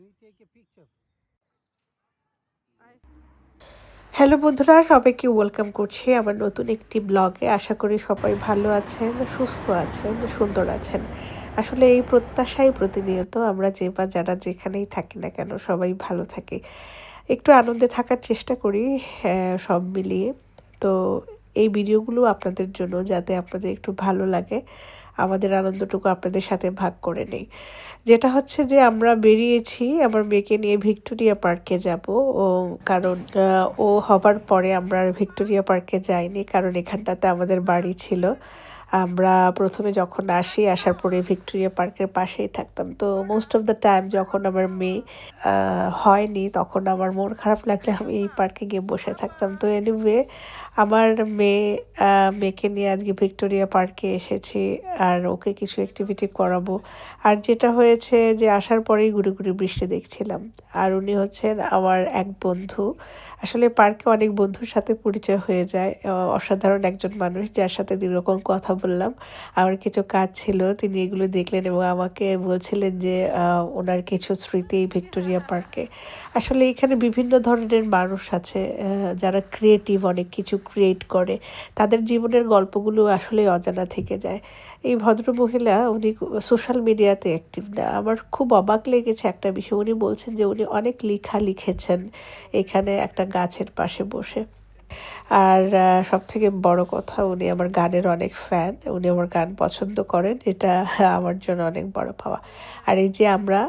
you take a picture. Hello বন্ধুরা সবাইকে welcome করছি আমার নতুন একটি ব্লগে আশা করি সবাই ভালো আছেন সুস্থ আছেন সুন্দর আছেন। আসলে এই প্রত্যাশাই প্রতিনিয়ত আমরা যে বা যারা যেখানেই থাকি না কেন সবাই ভালো থাকে। একটু আনন্দে থাকার চেষ্টা করি হ্যাঁ, সব মিলিয়ে। তো এই ভিডিওগুলো আপনাদের জন্য যাতে আপনাদের একটু ভালো লাগে। আমাদের আনন্দটুকু আপনাদের সাথে ভাগ করে নেই। যেটা হচ্ছে যে আমরা বেরিয়েছি, আমার মেয়েকে নিয়ে ভিক্টোরিয়া পার্কে যাব। ও, কারণ ও হবার পরে আমরা ভিক্টোরিয়া পার্কে যাইনি, কারণ এখানটাতে আমাদের বাড়ি ছিল। আমরা প্রথমে যখন আসি, আসার পরে ভিক্টোরিয়া পার্কের পাশেই থাকতাম। তো মোস্ট অফ দ্য টাইম যখন আমার মেয়ে হয়নি, তখন আমার মন খারাপ লাগলে আমি এই পার্কে গিয়ে বসে থাকতাম। তো এনিওয়ে আমার মেয়ে মেয়েকে নিয়ে আজকে ভিক্টোরিয়া পার্কে এসেছি আর ওকে কিছু অ্যাক্টিভিটি করাবো। আর যেটা হয়েছে যে আসার পরেই ঘুরে ঘুরে বৃষ্টি দেখছিলাম। আর উনি হচ্ছেন আমার এক বন্ধু। আসলে পার্কে অনেক বন্ধুর সাথে পরিচয় হয়ে যায়। অসাধারণ একজন মানুষ যার সাথে দীর্ঘক্ষণ কথা বললাম। আমার কিছু কাজ ছিল, তিনি এগুলো দেখলেন এবং আমাকে বলছিলেন যে ওনার কিছু স্মৃতি ভিক্টোরিয়া পার্কে। আসলে এখানে বিভিন্ন ধরনের মানুষ আছে যারা ক্রিয়েটিভ অনেক কিছু ক্রিয়েট করে। তাদের জীবনের গল্পগুলো আসলে অজানা থেকে যায়। এই ভদ্রমহিলা, উনি সোশ্যাল মিডিয়াতে অ্যাক্টিভ না। আমার খুব অবাক লেগেছে একটা বিষয়। উনি বলছেন যে, উনি অনেক লেখা লিখেছেন এখানে একটা গাছের পাশে বসে। আর সব থেকে বড় কথা উনি আমার গানের অনেক ফ্যান উনি আমার গান পছন্দ করেন, এটা আমার জন্য অনেক বড় পাওয়া। আর এই যে আমরা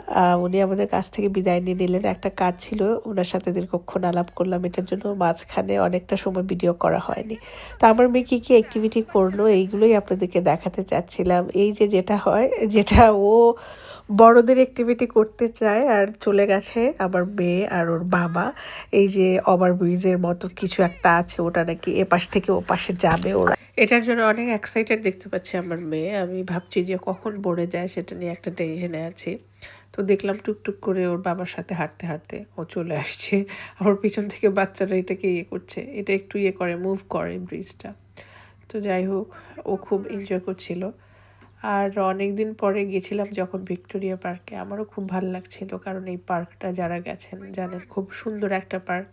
উনি আমাদের কাছ থেকে বিদায় নিয়ে নিলেন, একটা কাজ ছিল ওনার সাথে দীর্ঘক্ষণ আলাপ করলাম, এটার জন্য মাঝখানে অনেকটা সময় ভিডিও করা হয়নি। তো আমার মেয়ে কী কী অ্যাক্টিভিটি করল, এইগুলোই আপনাদেরকে দেখাতে চাচ্ছিলাম। এই যে যেটা হয়, যেটা ও বড়দের অ্যাক্টিভিটি করতে চায় আর চলে গেছে আমার মেয়ে আর ওর বাবা। এই যে ওভার ব্রিজের মতো কিছু একটা আছে, ওটা নাকি এ পাশ থেকে ও পাশে যাবে ওরা। এটার জন্য অনেক এক্সাইটেড দেখতে পাচ্ছি আমার মেয়ে। আমি ভাবছি যে কখন পড়ে যায় সেটা নিয়ে একটা টেনশনে আছি। তো দেখলাম টুকটুক করে ওর বাবার সাথে হাঁটতে হাঁটতে ও চলে আসছে। আমার পিছন থেকে বাচ্চারা এটাকে ইয়ে করছে, এটা একটু ইয়ে করে মুভ করে ব্রিজটা তো যাই হোক, ও খুব এনজয় করছিল। আর অনেক দিন পরে গেছিলাম যখন ভিক্টোরিয়া পার্কে। আমারও খুব ভালো লাগছিল কারণ এই পার্কটা যারা গেছেন জানেন খুব সুন্দর একটা পার্ক।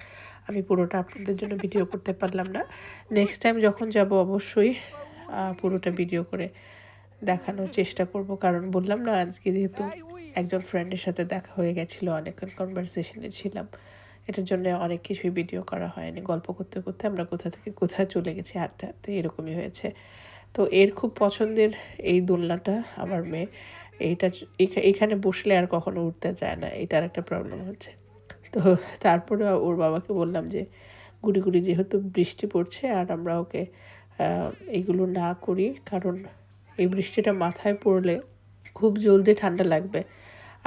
আমি পুরোটা আপনাদের জন্য ভিডিও করতে পারলাম না। নেক্সট টাইম যখন যাব অবশ্যই পুরোটা ভিডিও করে দেখানোর চেষ্টা করব। কারণ বললাম না, আজকে যেহেতু একজন ফ্রেন্ডের সাথে দেখা হয়ে গেছিল, অনেকক্ষণ কনভারসেশনে ছিলাম। এটার জন্য অনেক কিছুই ভিডিও করা হয়নি। গল্প করতে করতে আমরা কোথা থেকে কোথায় চলে গেছি, হাঁটতে হাঁটতে এরকমই হয়েছে। তো এর খুব পছন্দের এই দোলনাটা আমার মেয়ে। এইটা এখানে বসলে আর কখনো উঠতে চায় না এটার একটা প্রবলেম হচ্ছে। তো তারপরে ওর বাবাকে বললাম যে গুড়ি গুড়ি যেহেতু বৃষ্টি পড়ছে আর আমরা ওকে আহ, এইগুলো না করি কারণ এই বৃষ্টিটা মাথায় পড়লে খুব জলদি ঠান্ডা লাগবে।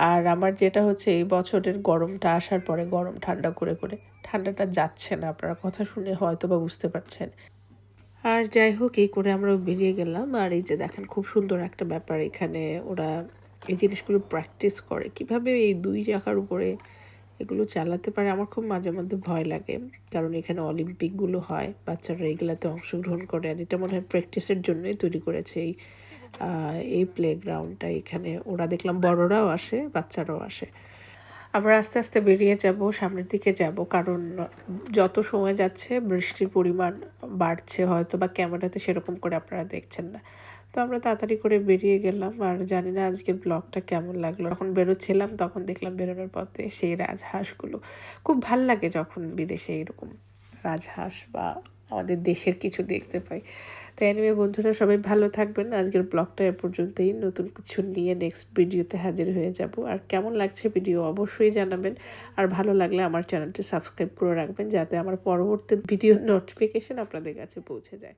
আর আমার যেটা হচ্ছে এই বছরের গরমটা আসার পরে গরম ঠান্ডা করে করে ঠান্ডাটা যাচ্ছে না। আপনারা কথা শুনে হয়তো বা বুঝতে পারছেন। আর যাই হোক, এই করে আমরা বেরিয়ে গেলাম। আর এই যে দেখেন, খুব সুন্দর একটা ব্যাপার এখানে। ওরা এই জিনিসগুলো প্র্যাকটিস করে। কীভাবে এই দুই চাকার উপরে এগুলো চালাতে পারে আমার খুব মাঝে মধ্যে ভয় লাগে। কারণ এখানে অলিম্পিকগুলো হয়, বাচ্চারা এগুলাতে অংশগ্রহণ করে। আর এটা মনে হয় প্র্যাকটিসের জন্যই তৈরি করেছে এই এই প্লেগ্রাউন্ডটা এখানে। ওরা দেখলাম বড়রাও আসে, বাচ্চারাও আসে। আমরা আস্তে আস্তে বেরিয়ে যাব, সামনের দিকে যাব। কারণ যত সময় যাচ্ছে, বৃষ্টির পরিমাণ বাড়ছে হয়তো বা ক্যামেরাতে সেরকম করে আপনারা দেখছেন না। তো আমরা তাড়াতাড়ি করে বেরিয়ে গেলাম আর জানি না আজকের ব্লগটা কেমন লাগল। যখন বেরোচ্ছিলাম, তখন দেখলাম বেরোনোর পথে সেই রাজহাঁসগুলো। খুব ভালো লাগে যখন বিদেশে এরকম রাজহাঁস বা আমাদের দেশের কিছু দেখতে পাই। তো এনিমে বন্ধুরা, সবাই ভালো থাকবেন। আজকের ব্লগটা এ পর্যন্তই। নতুন কিছু নিয়ে নেক্সট ভিডিওতে হাজির হয়ে যাব। আর কেমন লাগছে ভিডিও অবশ্যই জানাবেন। আর ভালো লাগলে আমার চ্যানেলটি সাবস্ক্রাইব করে রাখবেন, যাতে আমার পরবর্তী ভিডিও নোটিফিকেশান আপনাদের কাছে পৌঁছে যায়।